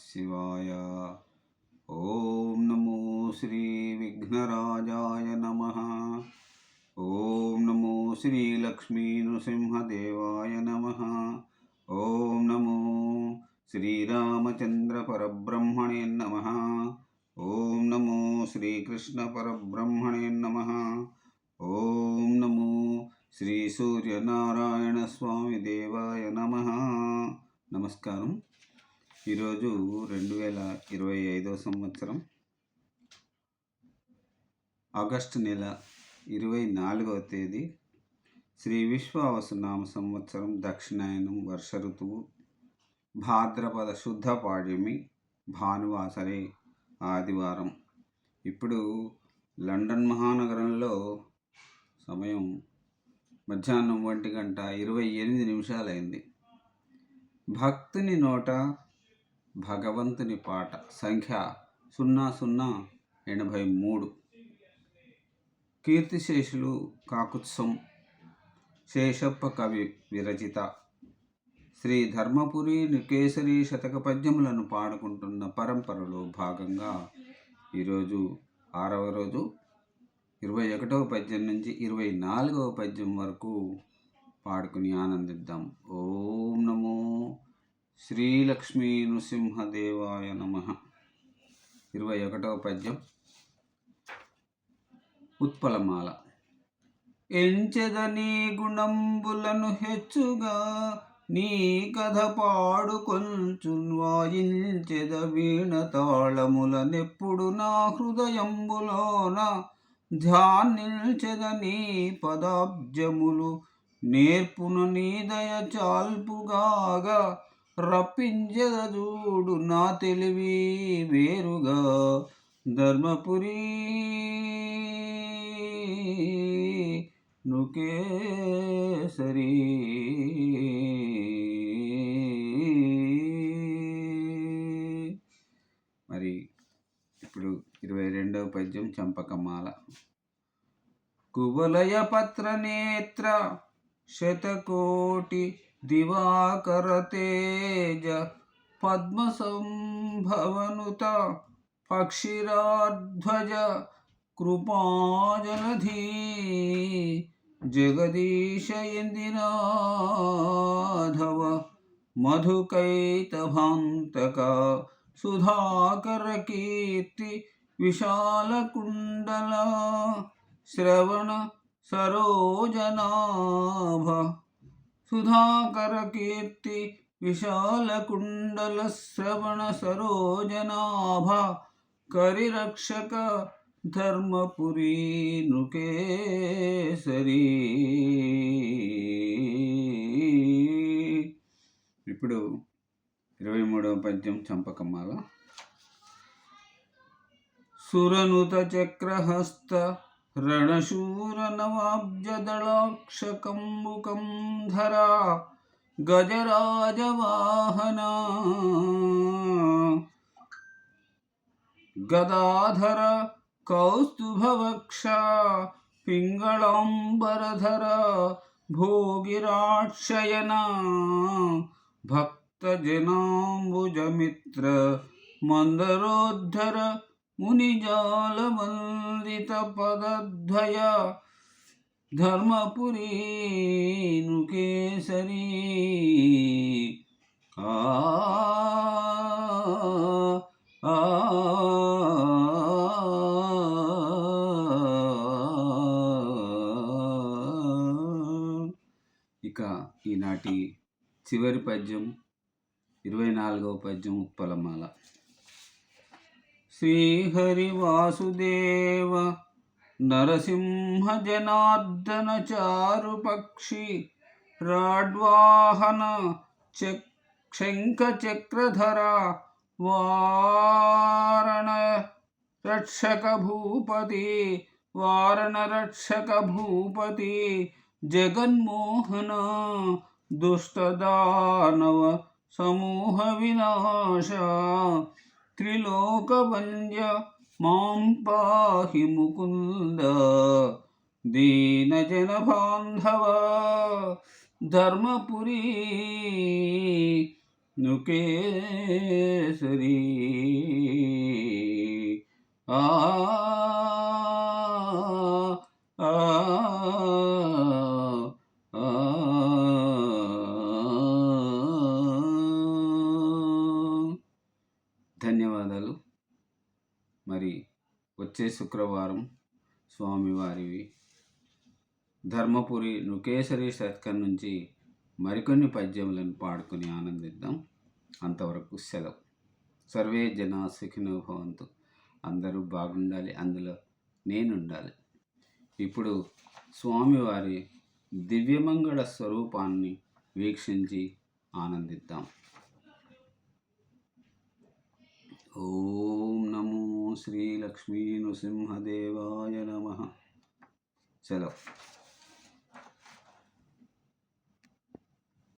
శివాయ ఓం నమో శ్రీ విఘ్నరాజాయ నమ ఓం నమో శ్రీ లక్ష్మీ నృసింహదేవాయ నమ ఓం నమో శ్రీరామచంద్ర పరబ్రహ్మణే నమ ఓం నమో శ్రీకృష్ణ పరబ్రహ్మణే నమ ఓం నమో శ్రీ సూర్యనారాయణ స్వామి దేవాయ నమ నమస్కారం ఈరోజు రెండు వేల ఇరవై ఐదో సంవత్సరం ఆగస్టు నెల ఇరవై నాలుగవ తేదీ. శ్రీ విశ్వావసునామ సంవత్సరం దక్షిణాయనం వర్ష ఋతువు. భాద్రపద శుద్ధ పాడ్యమి భానువాసరే ఆదివారం. ఇప్పుడు లండన్ మహానగరంలో సమయం మధ్యాహ్నం ఒంటి గంట ఇరవై ఎనిమిది నిమిషాలైంది. భక్తుని నోట భగవంతుని పాట సంఖ్య సున్నా సున్నా ఎనభై మూడు. కీర్తిశేషులు కాకుత్సం శేషప్ప కవి విరచిత శ్రీ ధర్మపురి నికేసరి శతక పద్యములను పాడుకుంటున్న పరంపరలో భాగంగా ఈరోజు ఆరవ రోజు ఇరవై ఒకటవ పద్యం నుంచి ఇరవై నాలుగవ పద్యం వరకు పాడుకుని ఆనందిద్దాం. ఓం నమో శ్రీలక్ష్మీ నృసింహదేవాయ నమ. ఇరవై ఒకటవ పద్యం. ఉత్పలమాల. ఎంచెదని గుణంబులను హెచ్చుగా నీ కథ పాడు కొంచు వాయించెద వీణ తాళములనెప్పుడు నా హృదయంబులోన ధ్యానించెద నీ పదాబ్జములు నేర్పున నీ దయ చాల్పుగాగా రప్పించదూడు నా తెలివి వేరుగా. ధర్మపురి నుకేసరి. మరి ఇప్పుడు ఇరవై రెండవ పద్యం చంపకమాల. కువలయ పత్ర నేత్ర శతకోటి दिवाकर तेज पद्म संभवनुत पक्षिराध्वज कृपाजलधी जगदीश इन्दिनाधव मधुकैतभान्तक विशाल कुंडला श्रवण सरोजनाभ సుధాకర కీర్తి విశాల కుండల శ్రవణ సరోజనాభ కరిరక్షక ధర్మపురి నృకేసరి. ఇప్పుడు ఇరవై మూడవ పద్యం చంపకమాల సురనుత చక్రహస్త रणशूरनवाब्जदलाक्षकम्बुकं धरा गजराजवाहना। गदाधर कौस्तुभवक्षा पिङ्गळाम्बरधर भोगिराक्षयना। भक्तजनाम्बुजमित्र मन्दरोद्धर మందరోద్ధర మునిజాలవందిత పదద్వయ ధర్మపురీ ఆ ఇక ఈనాటి చివరి పద్యం ఇరవై నాలుగవ పద్యం ఉప్పలమాల श्रीहरिवासुदेव। नरसिंहजनार्दनचारुपक्षि राड्वाहन चक् शङ्खचक्रधरा वारणरक्षकभूपति वारणरक्षकभूपति जगन्मोहन दुष्टदानव समूहविनाशा త్రిలోకవంద్య మాం పాహి ముకుంద దీనజన బాంధవ ధర్మపురి నుకేసరి ఆ, కథలు మరి వచ్చే శుక్రవారం స్వామివారివి. ధర్మపురి నుకేసరి శతకం నుంచి మరికొన్ని పద్యములను పాడుకొని ఆనందిద్దాం. అంతవరకు సెలవు. సర్వే జన సుఖినో భవంతు. అందరూ బాగుండాలి. అందులో నేనుండాలి. ఇప్పుడు స్వామివారి దివ్యమంగళ స్వరూపాన్ని వీక్షించి ఆనందిద్దాం. ఓం నమో శ్రీ లక్ష్మీ నృసింహదేవాయ నమ. సెలవు